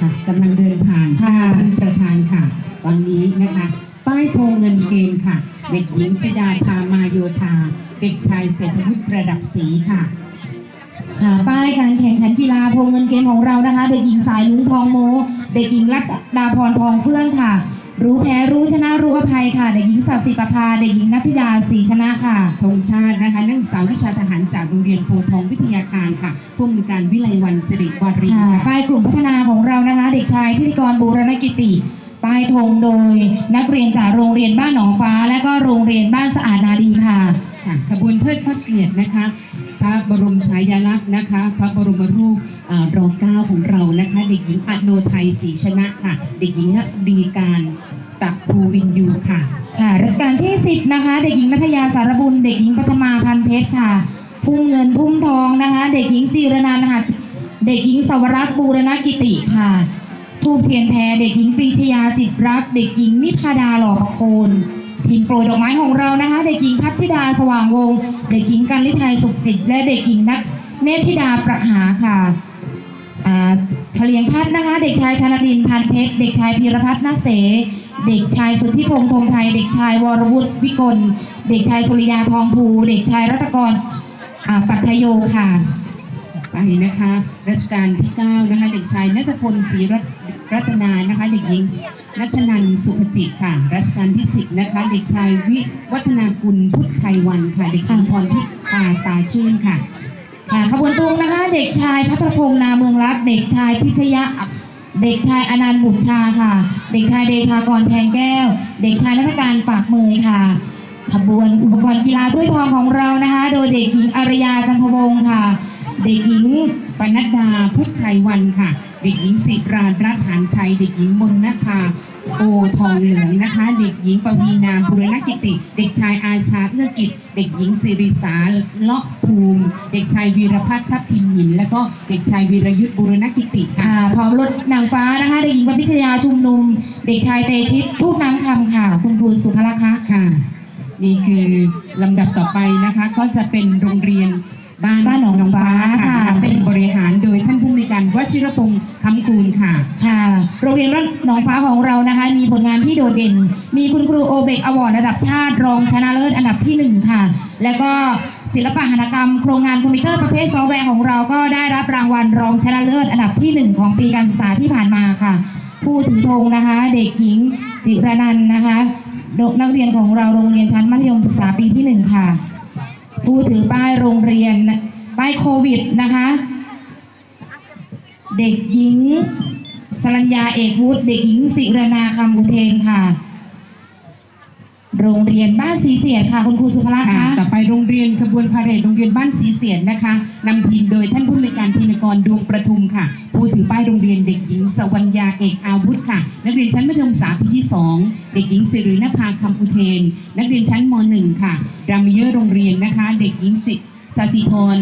ค่ะกำลังเดินผ่านค่ะท่านประธานค่ะ ตอนนี้นะคะ ป้ายโพงเงินเกณฑ์ค่ะ เด็กหญิงจิดาพามาโยธา เด็กชายเศรษฐวุฒิประดับศรีค่ะค่ะป้ายการแข่งขันกีฬาโพลเงินเกมของเรานะคะ เด็กหญิงสายลุงทองโม เด็กหญิงรัตดาพรทองเฟื่องค่ะ รู้แพ้ รู้ชนะรู้อภัยค่ะ เด็กหญิงสัตย์สิประภา เด็กหญิงนัทธิดาศรีชนะค่ะ ธงชาตินะคะนักศึกษาวิชาทหารจากโรงเรียนโพธิ์ทองวิทยาคารค่ะผู้อำนวยการวิไลวันสิริวารีค่ะค่ะป้ายกลุ่มพัฒนาของเรานะคะ เด็กชายทิติกรบูรณกิติป้ายธงโดย นักเรียนจากโรงเรียนบ้านหนองฟ้า และก็โรงเรียนบ้านสะอาดนาดีค่ะค่ะขบวนเทิดพระเกียรตินะคะ พระบรมฉายาลักษณ์นะคะ พระบรมรูปอ่ารอเก้าของเรานะคะ เด็กหญิงอโนไทยศรีชนะค่ะ เด็กหญิงนักดีการ ตักภูวินยูค่ะ ค่ะรัชกาลที่ 10 นะคะ เด็กหญิงนัทยาสารบุญ เด็กหญิงปัทมาพันเพชรค่ะ พุ่มเงินพุ่มทองนะคะ เด็กหญิงจีรนันท์หัดเด็กหญิงสวรักษ์บูรณกิติค่ะทูบเทียนแพรเด็กหญิงปรีชยาจิตรัก เด็กหญิงนิพาดาหล่อประโคนทีมโปรยดอกไม้ของเรานะคะ เด็กหญิงพัฒธิดาสว่างวงศ์เด็กหญิงกันลิไทยสุขจิต และเด็กหญิงนักเนธิดาประหาค่ะอ่าเฉลียงพัฒน์นะคะ เด็กชายธนรินพันเพชร เด็กชายพีรพัฒน์นาเส เด็กชายสุทธิพงษ์ธงไทย เด็กชายวรวุฒิวิกล เด็กชายสุริยาทองภู เด็กชายรัตกรอ่าปัทโยค่ะไปนะคะรัชกาลที่9นะคะเด็กชายนัทพลศรีรัตรัตนานะคะ เด็กหญิงนัทนันสุภจิตค่ะ รัชกาลที่ 10 นะคะ เด็กชายวิวัฒนากุลพุทธไทยวันค่ะ เด็กหญิงพรทิพาตาชื่นค่ะค่ะขบวนตรงนะคะ เด็กชายพัทรพงษ์นาเมืองรักเด็กชายพิทยะ เด็กชายอนันต์บุตรชาค่ะ เด็กชายเดชากรแพงแก้ว เด็กชายนักการปากเมยค่ะ ขบวนอุปกรณ์กีฬาถ้วยทองของเรานะคะ โดยเด็กหญิงอารยาจันทวงศ์ค่ะ เด็กหญิงปนัดดาพุทธไทยวันค่ะ เด็กหญิงสิรารัตน์หานชัย เด็กหญิงมนนภาโอทองเหลืองนะคะ เด็กหญิงปวีนาบุรณกิติ เด็กชายอาชาเอื้อกิจ เด็กหญิงสิริสาเลาะภูมิ เด็กชายวีรพัฒน์ทัพทิมหิน แล้วก็เด็กชายวีรยุทธบุรณกิติค่ะอ่าพร้อมรถนางฟ้านะคะ เด็กหญิงปพิชยาชุมนุม เด็กชายเตชิตทูปน้ำคำค่ะ คุณครูสุภลักษณ์คะค่ะ นี่คือลำดับต่อไปนะคะ ก็จะเป็นโรงเรียนบ้านบ้านหนองฟ้าค่ะ เป็นบริหารโดยท่านผู้มีการว ชิรพงษ์คำคูณค่ะ ค่ะโรงเรียนบ้านหนองฟ้าของเรานะคะ มีผลงานที่โดดเด่น มีคุณครูโอเบกอวอร์ดระดับชาติรองชนะเลิศอันดับที่หนึ่งค่ะ แล้วก็ศิลปะหัตถกรรม โครงงานคอมพิวเตอร์ประเภทซอฟต์แวร์ของเราก็ได้รับรางวัลรองชนะเลิศอันดับที่หนึ่งของปีการศึกษาที่ผ่านมาค่ะ ผู้ถือธงนะคะ เด็กหญิงจิรนันนะคะนักเรียนของเราโรงเรียนชั้นมัธยมศึกษาปีที่หนึ่งค่ะ ผู้ถือป้ายโรงเรียนป้ายโควิดนะคะ เด็กหญิงสรัญญาเอกวุฒิเด็กหญิงสิรนาคำอุเทนค่ะ โรงเรียนบ้านสีเสียดค่ะ คุณครูสุภลักษณ์ค่ะ ต่อไปโรงเรียนขบวนพาเหรดโรงเรียนบ้านสีเสียนนะคะนำทีมโดยท่านผู้อำนวยการธินกรดวงประทุมค่ะ ผู้ถือป้ายโรงเรียนเด็กหญิงสวรรยาเอกอาวุธค่ะ นักเรียนชั้นมัธยมศึกษาปีที่ 2 เด็กหญิงสิรินภาคำอุเทน นักเรียนชั้นม .1 ค่ะรามเยอร์โรงเรียนนะคะ เด็กหญิงสิสาสิพร